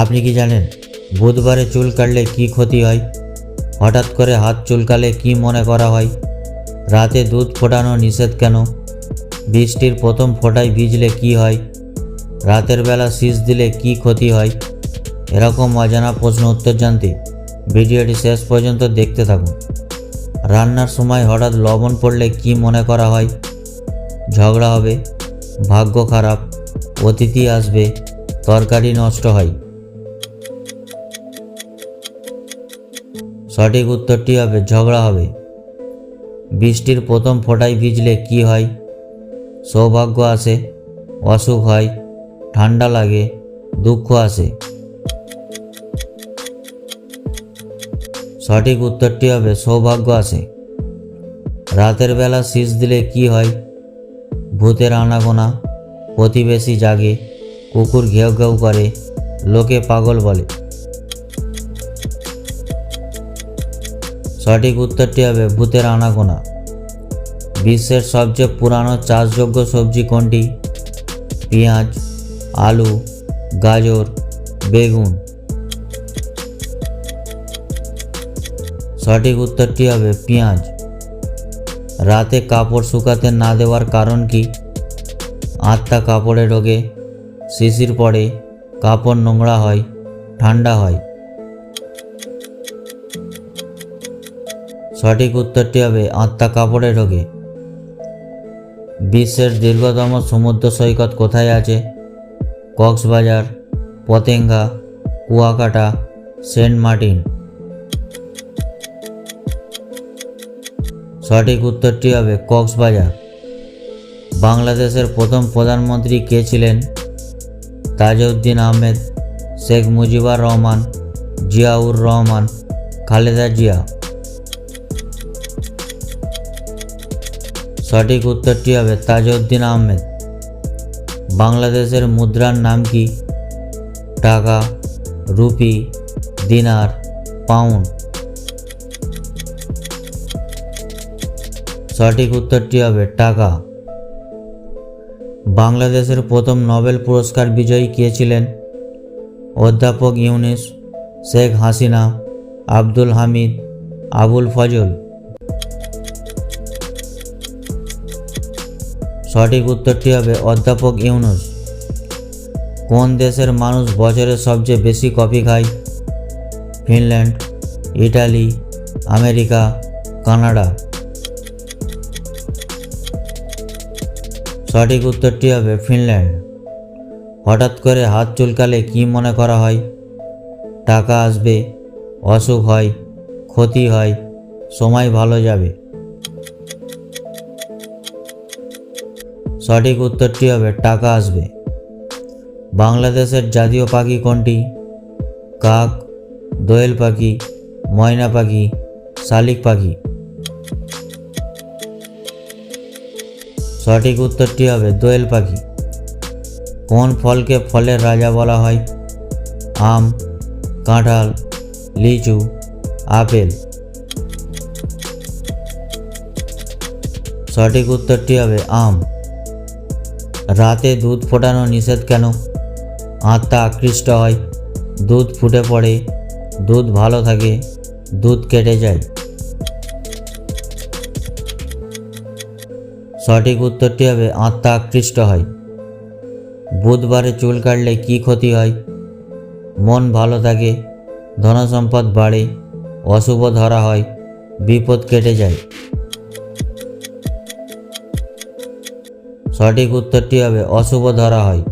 আপনি কি জানেন, বুধবারে চুল কাটলে কি ক্ষতি হয়? হঠাৎ করে হাত চুলকালে কি মনে করা হয়? রাতে দুধ ফোটানো নিষেধ কেন? বৃষ্টির প্রথম ফোঁটায় ভিজলে কি হয়? রাতের বেলা শীষ দিলে কি ক্ষতি হয়? এরকম অজানা প্রশ্ন উত্তর জানতে ভিডিওটি শেষ পর্যন্ত দেখতে থাকুন। রান্নার সময় হঠাৎ লবণ পড়লে কি মনে করা হয়? ঝগড়া হবে, ভাগ্য খারাপ, অতিথি আসবে, তরকারি নষ্ট হয়। সঠিক উত্তরটি হবে, ঝগড়া হবে। বৃষ্টির প্রথম ফোঁটায় ভিজলে কি হয়? সৌভাগ্য আসে, অসুখ হয়, ঠান্ডা লাগে, দুঃখ আসে। সঠিক উত্তরটি হবে, সৌভাগ্য আসে। রাতের বেলা শীষ দিলে কি হয়? ভূতের আনাগোনা, প্রতিবেশী জাগে, কুকুর ঘেউ ঘেউ করে, লোকে পাগল বলে। সঠিক উত্তরটি হবে ভূতের আনাগোনা। বিশ্বের সবচেয়ে পুরানো চাষযোগ্য সবজি কোনটি? পেঁয়াজ, আলু, গাজর, বেগুন। সঠিক উত্তরটি হবে পেঁয়াজ। রাতে কাপড় শুকাতে না দেওয়ার কারণ কি? আত্মা কাপড়ে ঢোকে শিশির পড়ে, কাপড় নোংরা হয়, ঠান্ডা হয়। সঠিক উত্তরটি হবে আত্মা কাপড়ে ঢোকে বিশ্বের দীর্ঘতম সমুদ্র সৈকত কোথায় আছে? Cox's Bazar, Patenga, Kuakata, Saint Martin. সঠিক উত্তরটি হবে কক্সবাজার। বাংলাদেশের প্রথম প্রধানমন্ত্রী কে ছিলেন? তাজউদ্দিন আহমেদ, শেখ মুজিবুর রহমান, জিয়াউর রহমান, খালেদা জিয়া। সঠিক উত্তরটি হবে তাজউদ্দিন আহমেদ। বাংলাদেশের মুদ্রার নাম কি? টাকা, রুপি, দিনার, পাউন্ড। সঠিক উত্তরটি হবে টাকা। বাংলাদেশের প্রথম নোবেল পুরস্কার বিজয়ী কে ছিলেন? অধ্যাপক ইউনিস, শেখ হাসিনা, আব্দুল হামিদ, আবুল ফজল। সঠিক উত্তরটি হবে? অধ্যাপক ইউনুস, কোন দেশের মানুষ বছরে সবচেয়ে বেশি কফি খায়? Finland, Italy, America, Canada. সঠিক উত্তরটি হবে? ফিনল্যান্ড। হঠাৎ করে হাত চুলকালে কি মনে করা হয়? টাকা আসবে, অসুখ হয়, ক্ষতি হয়, সময় ভালো যাবে। সঠিক উত্তরটি হবে টাকা আসবে। বাংলাদেশের জাতীয় পাখি কোনটি? কাক, দোয়েল পাখি, ময়না পাখি, শালিক পাখি। সঠিক উত্তরটি হবে দোয়েল পাখি। কোন ফলকে ফলের রাজা বলা হয়? আম, কাঁঠাল, লিচু, আপেল। সঠিক উত্তরটি হবে আম। রাতে দুধ ফোটানো নিষেধ কেন? আত্মা আকৃষ্ট হয়, দুধ ফুটে পড়ে, দুধ ভালো থাকে, দুধ কেটে যায়। সঠিক উত্তরটি হবে, আত্মা আকৃষ্ট হয়। বুধবারে চুল কাটলে কি ক্ষতি হয়? মন ভালো থাকে, ধনসম্পদ বাড়ে, অশুভ ধরা হয়, বিপদ কেটে যায়। সঠিক উত্তরটি হবে অশুভ ধরা হয়।